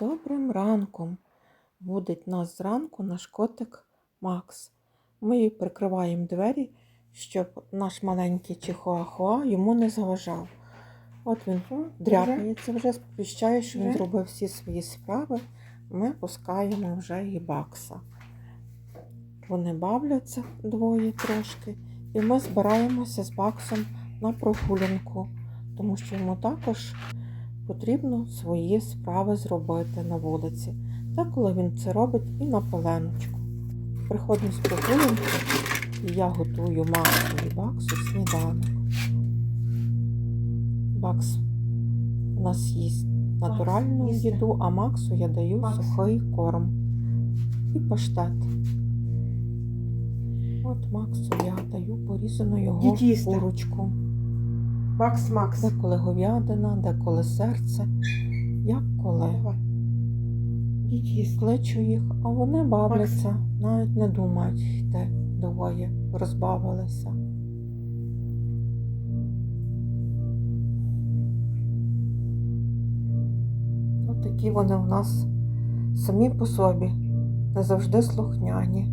добрим ранком. Будить нас зранку наш котик Макс. Ми прикриваємо двері, щоб наш маленький чихуахуа йому не заважав. От він дряпається вже, сповіщає, що він зробив всі свої справи. Ми пускаємо вже і бакса. Вони бавляться двоє трошки, і ми збираємося з баксом на прогулянку, тому що йому також потрібно свої справи зробити на вулиці. Та коли він це робить і на поленочку. Приходимо з прогулянки, і я готую Максу і Баксу сніданок. Бакс у нас їсть натуральну їду, а Максу я даю Макс. сухий корм і паштет. От Максу я даю порізану його курочку. Макс, Макс. Деколи говядина, деколи серце. Як коли. Ідіть. Кличу їх, а вони бавляться, навіть не думають йти двоє, розбавилися. Такі вони в нас самі по собі, не завжди слухняні.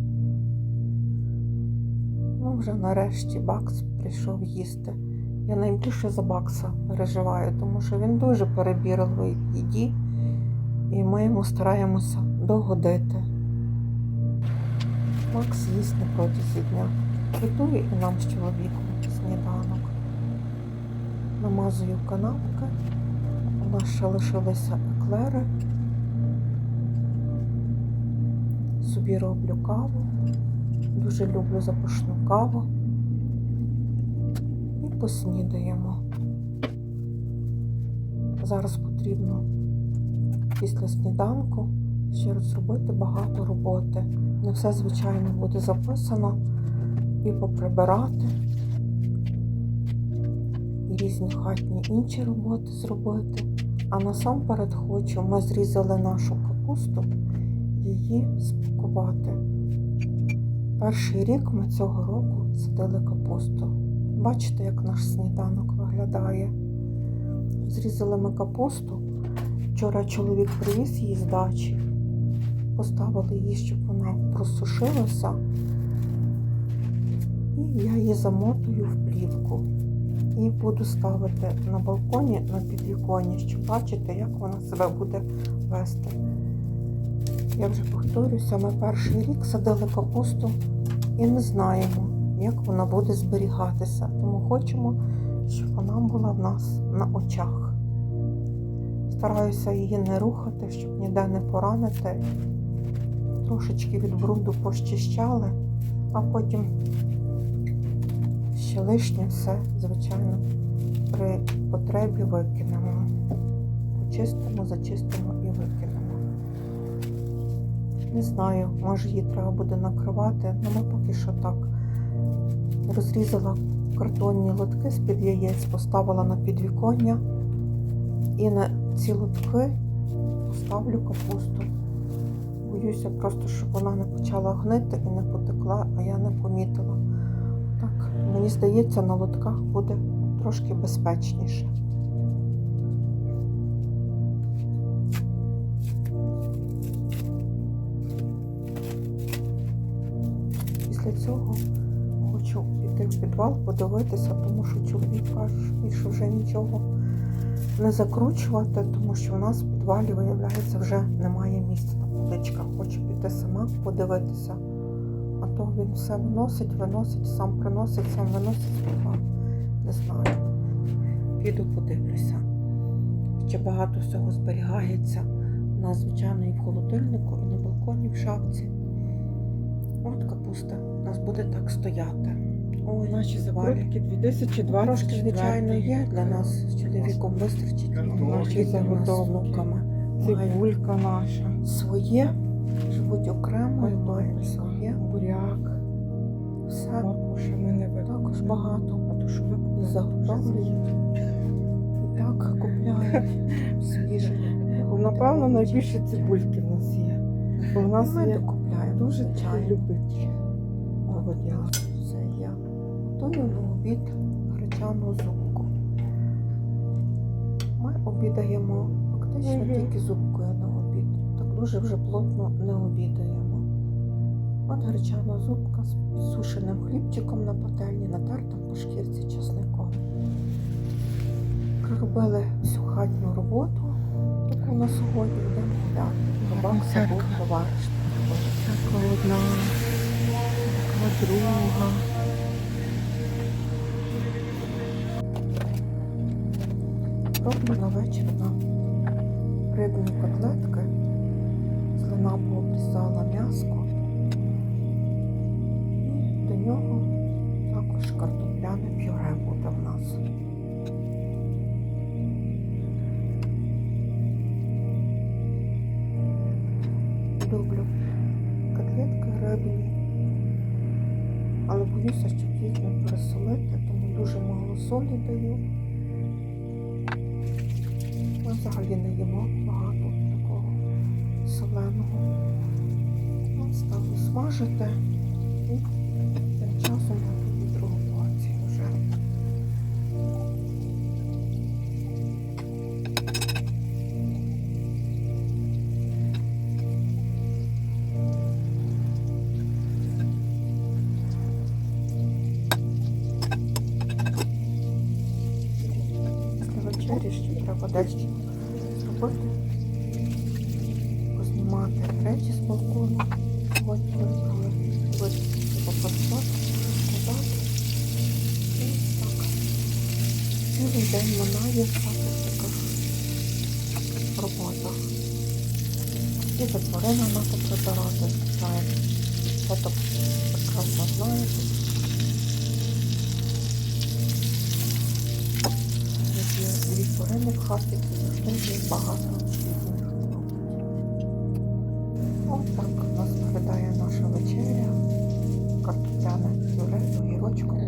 Ну, вже нарешті Бакс прийшов їсти. Я найбільше за Бакса переживаю, тому що він дуже перебірливий в їді, і ми йому стараємося догодити. Макс їсть на протязі дня. Готує і нам з чоловіком сніданок. Намазую канапки. У нас ще лишилися еклери. Собі роблю каву. Дуже люблю запашну каву. Поснідаємо. Зараз потрібно після сніданку ще раз зробити багато роботи. Не все, звичайно, буде записано і поприбирати, і різні хатні інші роботи зробити. А насамперед хочу, ми зрізали нашу капусту, її спакувати. Перший рік ми цього року садили капусту. Бачите, як наш сніданок виглядає. Зрізали ми капусту. Вчора чоловік привіз її з дачі. Поставили її, щоб вона просушилася. І я її замотую в плівку. І буду ставити на балконі на підвіконні, щоб бачити, як вона себе буде вести. Я вже повторюся, ми перший рік садили капусту і не знаємо, як вона буде зберігатися. Тому хочемо, щоб вона була в нас на очах. Стараюся її не рухати, щоб ніде не поранити. Трошечки від бруду пощищали, а потім ще лишнє все, звичайно, при потребі викинемо. Почистимо, зачистимо і викинемо. Не знаю, може її треба буде накривати, але ми поки що так. Розрізала картонні лотки з-під яєць, поставила на підвіконня і на ці лотки поставлю капусту. Боюся просто, щоб вона не почала гнити і не потекла, а я не помітила. Так, мені здається, на лотках буде трошки безпечніше. Після цього хочу піти в підвал, подивитися, тому що чоловік каже, що більше вже нічого не закручувати, тому що в нас в підвалі, виявляється, вже немає місця на поличках. Хочу піти сама подивитися. А то він все виносить, виносить, сам приносить, сам виносить підвал. Не знаю. Піду подивлюся. Ще багато всього зберігається. У нас, звичайно, і в холодильнику, і на балконі в шапці. От капуста у нас буде так стояти. Ой, Наші завалі. закрутки 2024. Трошки, звичайно, є для нас з чоловіком вистачить Наші і для нас з заготовки. внуками. Маю Цибулька наша. своє, живуть окремо, і маємо своє. буряк. Все Макуша ми не також багато. Купили? Заготовлюють. І так купляють свіже. Ну, Напевно, найбільше цибульки в нас є. Бо в нас Ми є дуже чай. любителі. Є. На обід гречану зубку. Ми обідаємо фактично Мгм. тільки зубкою на обід. Так дуже вже плотно не обідаємо. От гречана зубка з сушеним хлібчиком на пательні, натертим по шкірці чесником. Проробили всю хатню роботу, таку на сьогодні йдемо гуляти. Церква. був товариш. Така одна, така друга. Роблю на вечір на рибні котлетки. Слина пообрізала м'яско. І до нього також картопляне пюре буде в нас. Люблю котлетки рибні, але боюся, щоб їх не пересолити, тому дуже мало солі даю. Ми взагалі не їмо багато такого соленого. От ставлю смажити і тим часом треба зробити. Познімати речі з балкону. Сьогодні вибрали вичистити попасати, сказати. І так. Цілий день минає також така робота. І за тварина треба прибирати, звичайно. Це так прекрасно знаєте. Тварини в завжди багато різних. Ось так у нас виглядає наша вечеря. Картопляне пюре з огірочком,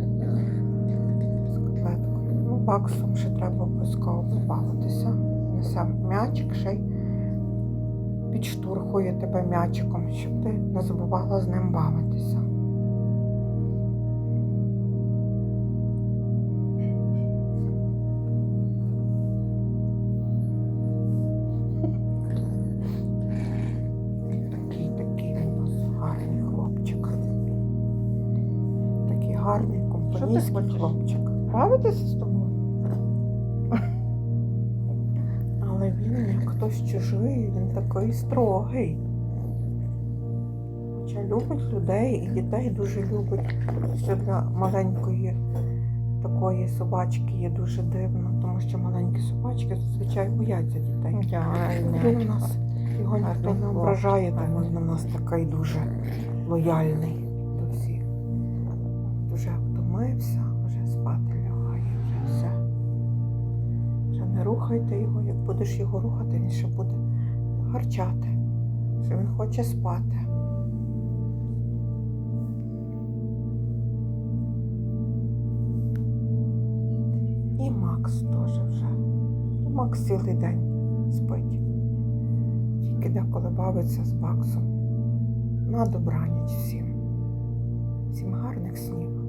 з котлеткою. Ну, баксом ще треба обов'язково побавитися. Несемо м'ячик, ще й підштурхує тебе м'ячиком, щоб ти не забувала з ним бавитися. Гарний компанійський хлопчик. Бавитися з тобою? Але він як хтось чужий, він такий строгий. Хоча любить людей і дітей дуже любить. Що для маленької такої собачки є дуже дивно, тому що маленькі собачки зазвичай бояться дітей. Він у нас його ніхто не ображає, тому він у нас такий дуже лояльний. Вже втомився, вже спати лягає, вже все. Вже не рухайте його, як будеш його рухати, він ще буде гарчати, що він хоче спати. І Макс теж вже. Макс цілий день спить. Тільки деколи бавиться з Баксом. На добраніч всім. Всім гарних снів.